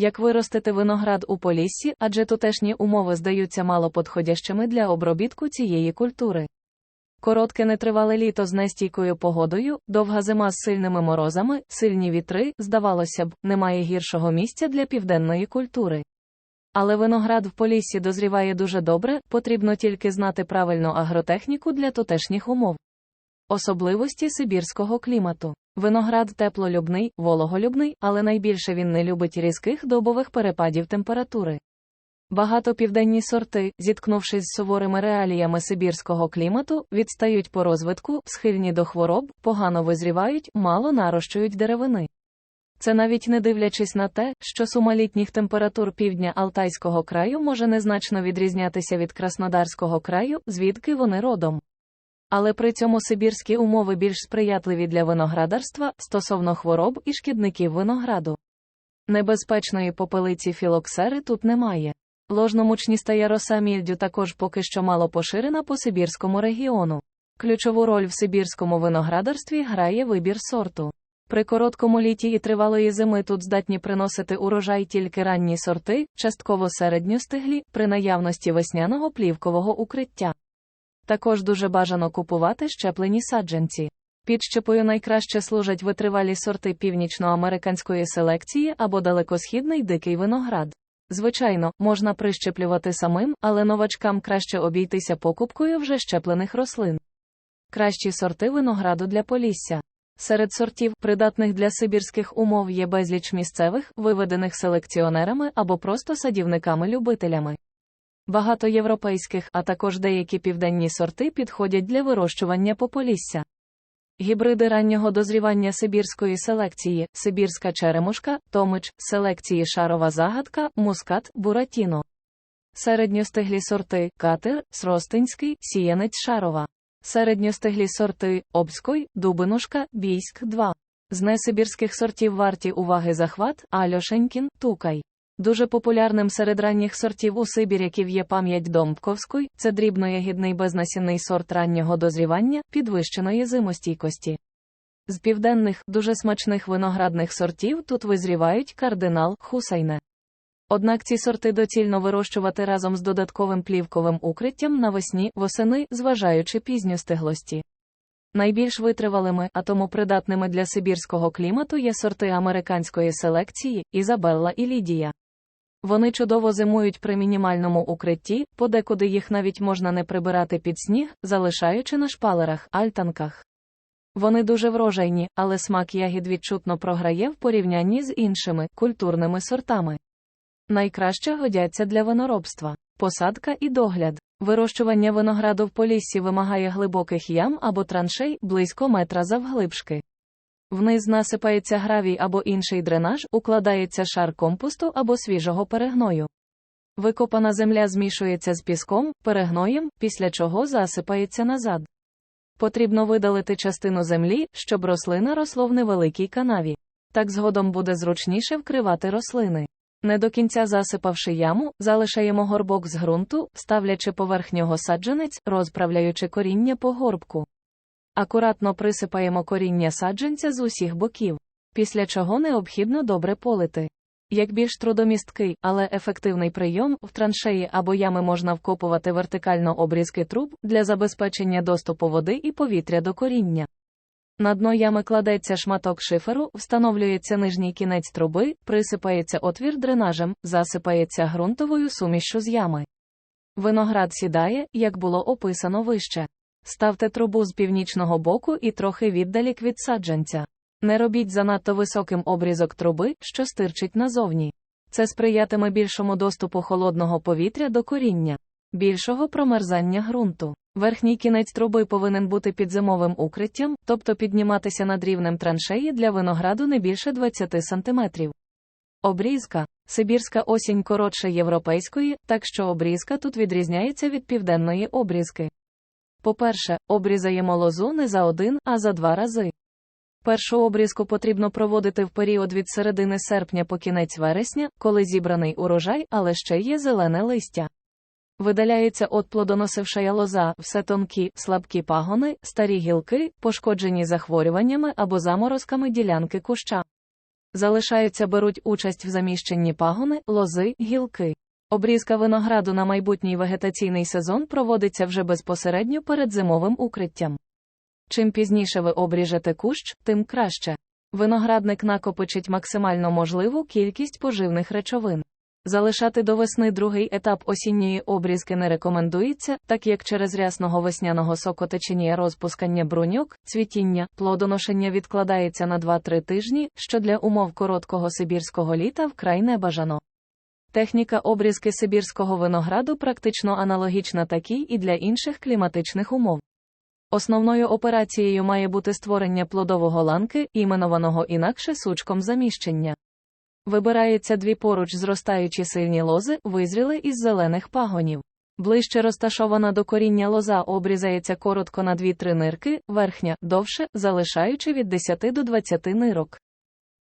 Як виростити виноград у Поліссі, адже тутешні умови здаються мало подходящими для обробітку цієї культури. Коротке нетривале літо з нестійкою погодою, довга зима з сильними морозами, сильні вітри, здавалося б, немає гіршого місця для південної культури. Але виноград в Поліссі дозріває дуже добре, потрібно тільки знати правильну агротехніку для тутешніх умов. Особливості сибірського клімату. Виноград теплолюбний, вологолюбний, але найбільше він не любить різких добових перепадів температури. Багато південні сорти, зіткнувшись з суворими реаліями сибірського клімату, відстають по розвитку, схильні до хвороб, погано визрівають, мало нарощують деревини. Це навіть не дивлячись на те, що сума літніх температур півдня Алтайського краю може незначно відрізнятися від Краснодарського краю, звідки вони родом. Але при цьому сибірські умови більш сприятливі для виноградарства стосовно хвороб і шкідників винограду. Небезпечної попелиці філоксери тут немає. Ложномучніста яроса мільдю також поки що мало поширена по сибірському регіону. Ключову роль в сибірському виноградарстві грає вибір сорту. При короткому літі і тривалої зими тут здатні приносити урожай тільки ранні сорти, частково середньостиглі, при наявності весняного плівкового укриття. Також дуже бажано купувати щеплені саджанці. Підщепою найкраще служать витривалі сорти північноамериканської селекції або далекосхідний дикий виноград. Звичайно, можна прищеплювати самим, але новачкам краще обійтися покупкою вже щеплених рослин. Кращі сорти винограду для полісся. Серед сортів, придатних для сибірських умов, є безліч місцевих, виведених селекціонерами або просто садівниками-любителями. Багато європейських, а також деякі південні сорти підходять для вирощування по полісся. Гібриди раннього дозрівання сибірської селекції, сибірська черемушка, томич, селекції шарова загадка, мускат, буратіно. Середньостиглі сорти катер, сростинський, сіянець шарова. Середньостиглі сорти обской, дубинушка, бійськ 2. З несибірських сортів варті уваги захват, альошенькін, тукай. Дуже популярним серед ранніх сортів у Сибіряків є пам'ять Домбковської, це дрібноягідний безнасінний сорт раннього дозрівання, підвищеної зимостійкості. З південних, дуже смачних виноградних сортів тут визрівають кардинал хусайне. Однак ці сорти доцільно вирощувати разом з додатковим плівковим укриттям навесні, восени, зважаючи пізню стеглості. Найбільш витривалими, а тому придатними для сибірського клімату є сорти американської селекції Ізабелла і Лідія. Вони чудово зимують при мінімальному укритті, подекуди їх навіть можна не прибирати під сніг, залишаючи на шпалерах, альтанках. Вони дуже врожайні, але смак ягід відчутно програє в порівнянні з іншими культурними сортами. Найкраще годяться для виноробства, посадка і догляд. Вирощування винограду в поліссі вимагає глибоких ям або траншей близько метра завглибшки. Вниз насипається гравій або інший дренаж, укладається шар компосту або свіжого перегною. Викопана земля змішується з піском, перегноєм, після чого засипається назад. Потрібно видалити частину землі, щоб рослина росла в невеликій канаві. Так згодом буде зручніше вкривати рослини. Не до кінця засипавши яму, залишаємо горбок з ґрунту, ставлячи поверх нього саджанець, розправляючи коріння по горбку. Акуратно присипаємо коріння саджанця з усіх боків, після чого необхідно добре полити. Як більш трудомісткий, але ефективний прийом, в траншеї або ями можна вкопувати вертикально обрізки труб для забезпечення доступу води і повітря до коріння. На дно ями кладеться шматок шиферу, встановлюється нижній кінець труби, присипається отвір дренажем, засипається ґрунтовою сумішшю з ями. Виноград сідає, як було описано вище. Ставте трубу з північного боку і трохи віддалік від саджанця. Не робіть занадто високим обрізок труби, що стирчить назовні. Це сприятиме більшому доступу холодного повітря до коріння, більшого промерзання ґрунту. Верхній кінець труби повинен бути під зимовим укриттям, тобто підніматися над рівнем траншеї для винограду не більше 20 см. Обрізка. Сибірська осінь коротше європейської, так що обрізка тут відрізняється від південної обрізки. По-перше, обрізаємо лозу не за один, а за два рази. Першу обрізку потрібно проводити в період від середини серпня по кінець вересня, коли зібраний урожай, але ще є зелене листя. Видаляється от плодоносившая лоза, все тонкі, слабкі пагони, старі гілки, пошкоджені захворюваннями або заморозками ділянки куща. Залишаються беруть участь в заміщенні пагони, лози, гілки. Обрізка винограду на майбутній вегетаційний сезон проводиться вже безпосередньо перед зимовим укриттям. Чим пізніше ви обріжете кущ, тим краще. Виноградник накопичить максимально можливу кількість поживних речовин. Залишати до весни другий етап осінньої обрізки не рекомендується, так як через рясного весняного сокотечення розпускання бруньок, цвітіння, плодоношення відкладається на 2-3 тижні, що для умов короткого сибірського літа вкрай не бажано. Техніка обрізки сибірського винограду практично аналогічна такій і для інших кліматичних умов. Основною операцією має бути створення плодового ланки, іменованого інакше сучком заміщення. Вибираються дві поруч зростаючі сильні лози, визріли із зелених пагонів. Ближче розташована до коріння лоза обрізається коротко на 2-3 нирки, верхня довше, залишаючи від 10 до 20 нирок.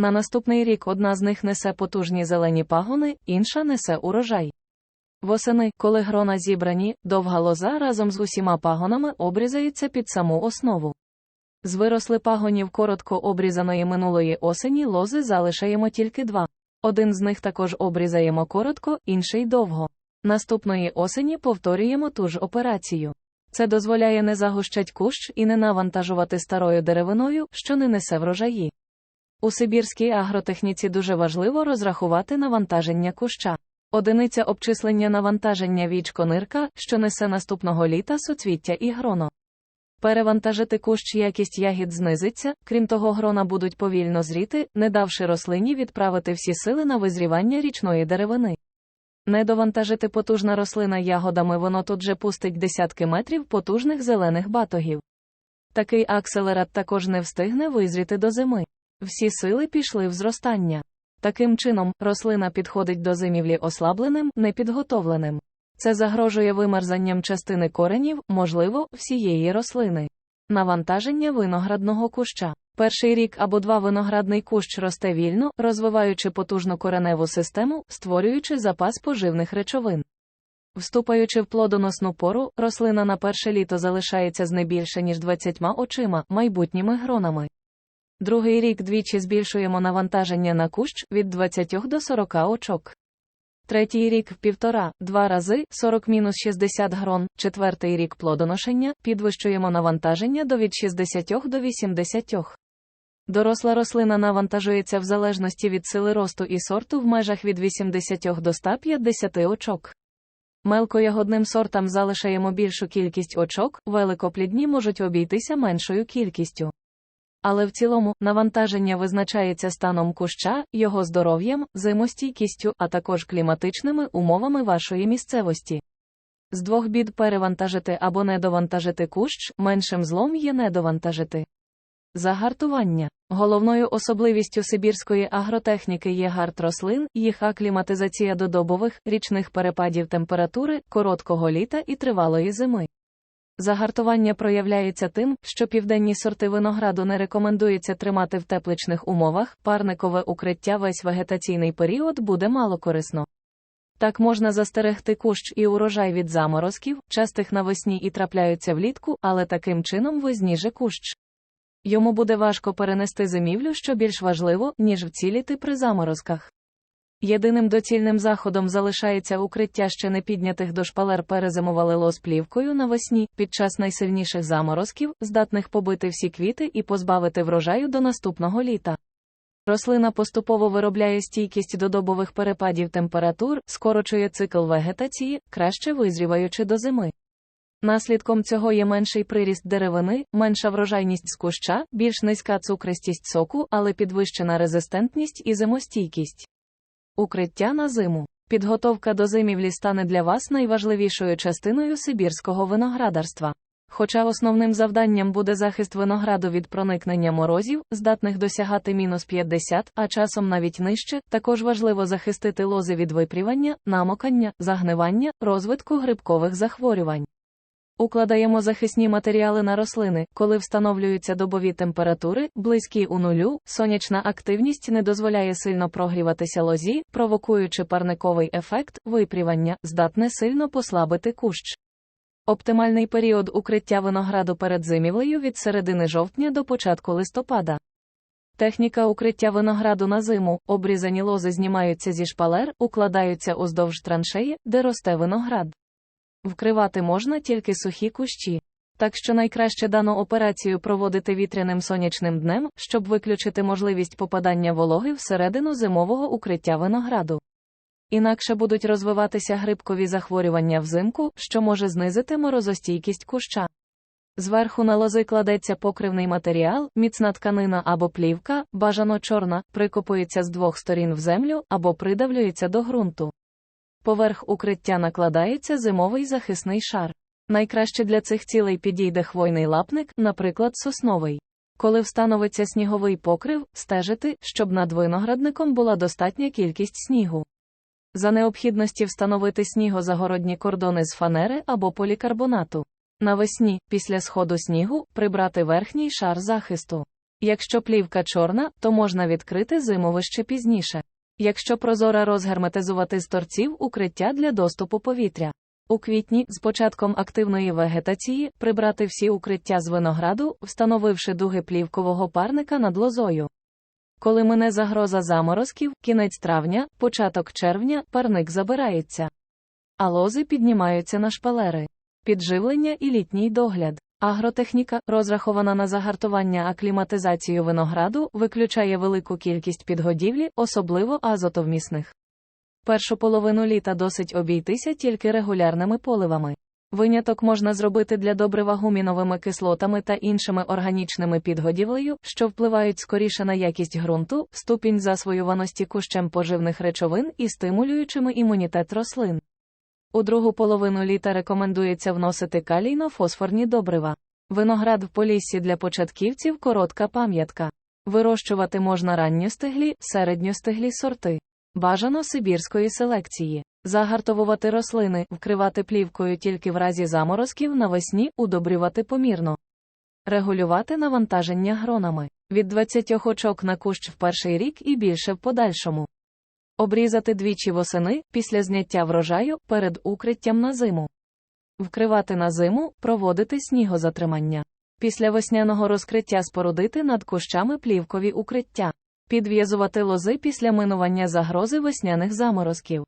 На наступний рік одна з них несе потужні зелені пагони, інша несе урожай. Восени, коли грона зібрані, довга лоза разом з усіма пагонами обрізається під саму основу. З виросли пагонів коротко обрізаної минулої осені лози залишаємо тільки два. Один з них також обрізаємо коротко, інший довго. Наступної осені повторюємо ту ж операцію. Це дозволяє не загущать кущ і не навантажувати старою деревиною, що не несе врожаї. У сибірській агротехніці дуже важливо розрахувати навантаження куща. Одиниця обчислення навантаження вічко нирка, що несе наступного літа суцвіття і гроно. Перевантажити кущ якість ягід знизиться, крім того, грона будуть повільно зріти, не давши рослині відправити всі сили на визрівання річної деревини. Не довантажити потужна рослина ягодами, воно тут же пустить десятки метрів потужних зелених батогів. Такий акселерат також не встигне визріти до зими. Всі сили пішли в зростання. Таким чином, рослина підходить до зимівлі ослабленим, непідготовленим. Це загрожує вимерзанням частини коренів, можливо, всієї рослини. Навантаження виноградного куща. Перший рік або два виноградний кущ росте вільно, розвиваючи потужну кореневу систему, створюючи запас поживних речовин. Вступаючи в плодоносну пору, рослина на перше літо залишається з не більше ніж 20 очима, майбутніми гронами. Другий рік двічі збільшуємо навантаження на кущ від 20 до 40 очок. Третій рік півтора, два рази 40-60 грон, четвертий рік плодоношення підвищуємо навантаження до від 60 до 80. Доросла рослина навантажується в залежності від сили росту і сорту в межах від 80 до 150 очок. Мелкоягодним сортам залишаємо більшу кількість очок, великоплідні можуть обійтися меншою кількістю. Але в цілому навантаження визначається станом куща, його здоров'ям, зимостійкістю, а також кліматичними умовами вашої місцевості. З двох бід перевантажити або недовантажити кущ, меншим злом є недовантажити. Загартування. Головною особливістю сибірської агротехніки є гарт рослин, їх акліматизація до добових, річних перепадів температури, короткого літа і тривалої зими. Загартування проявляється тим, що південні сорти винограду не рекомендується тримати в тепличних умовах, парникове укриття весь вегетаційний період буде мало корисно. Так можна застерегти кущ і урожай від заморозків, частих навесні і трапляються влітку, але таким чином визніже кущ. Йому буде важко перенести зимівлю, що більш важливо, ніж вціліти при заморозках. Єдиним доцільним заходом залишається укриття ще не піднятих до шпалер перезимували лос плівкою навесні, під час найсильніших заморозків, здатних побити всі квіти і позбавити врожаю до наступного літа. Рослина поступово виробляє стійкість до добових перепадів температур, скорочує цикл вегетації, краще визріваючи до зими. Наслідком цього є менший приріст деревини, менша врожайність з куща, більш низька цукристість соку, але підвищена резистентність і зимостійкість. Укриття на зиму. Підготовка до зимівлі стане для вас найважливішою частиною сибірського виноградарства. Хоча основним завданням буде захист винограду від проникнення морозів, здатних досягати мінус 50, а часом навіть нижче, також важливо захистити лози від випрівання, намокання, загнивання, розвитку грибкових захворювань. Укладаємо захисні матеріали на рослини, коли встановлюються добові температури, близькі у нулю, сонячна активність не дозволяє сильно прогріватися лозі, провокуючи парниковий ефект, випрівання, здатне сильно послабити кущ. Оптимальний період укриття винограду перед зимівлею від середини жовтня до початку листопада. Техніка укриття винограду на зиму. Обрізані лози знімаються зі шпалер, укладаються уздовж траншеї, де росте виноград. Вкривати можна тільки сухі кущі. Так що найкраще дану операцію проводити вітряним сонячним днем, щоб виключити можливість попадання вологи всередину зимового укриття винограду. Інакше будуть розвиватися грибкові захворювання взимку, що може знизити морозостійкість куща. Зверху на лози кладеться покривний матеріал, міцна тканина або плівка, бажано чорна, прикопується з двох сторін в землю або придавлюється до ґрунту. Поверх укриття накладається зимовий захисний шар. Найкраще для цих цілей підійде хвойний лапник, наприклад, сосновий. Коли встановиться сніговий покрив, стежити, щоб над виноградником була достатня кількість снігу. За необхідності встановити снігозагородні кордони з фанери або полікарбонату. Навесні, після сходу снігу, прибрати верхній шар захисту. Якщо плівка чорна, то можна відкрити зимовище пізніше. Якщо прозора розгерметизувати з торців укриття для доступу повітря. У квітні, з початком активної вегетації, прибрати всі укриття з винограду, встановивши дуги плівкового парника над лозою. Коли мине загроза заморозків, кінець травня, початок червня, парник забирається. А лози піднімаються на шпалери. Підживлення і літній догляд. Агротехніка, розрахована на загартування акліматизацію винограду, виключає велику кількість підгодівлі, особливо азотовмісних. Першу половину літа досить обійтися тільки регулярними поливами. Виняток можна зробити для добрива гуміновими кислотами та іншими органічними підгодівлею, що впливають скоріше на якість ґрунту, ступінь засвоюваності кущем поживних речовин і стимулюючими імунітет рослин. У другу половину літа рекомендується вносити калійно-фосфорні добрива. Виноград в поліссі для початківців коротка пам'ятка. Вирощувати можна ранньостиглі, середньостиглі сорти. Бажано сибірської селекції. Загартовувати рослини, вкривати плівкою тільки в разі заморозків навесні, удобрювати помірно. Регулювати навантаження гронами. Від 20 очок на кущ в перший рік і більше в подальшому. Обрізати двічі восени після зняття врожаю перед укриттям на зиму. Вкривати на зиму, проводити снігозатримання. Після весняного розкриття спорудити над кущами плівкові укриття. Підв'язувати лози після минування загрози весняних заморозків.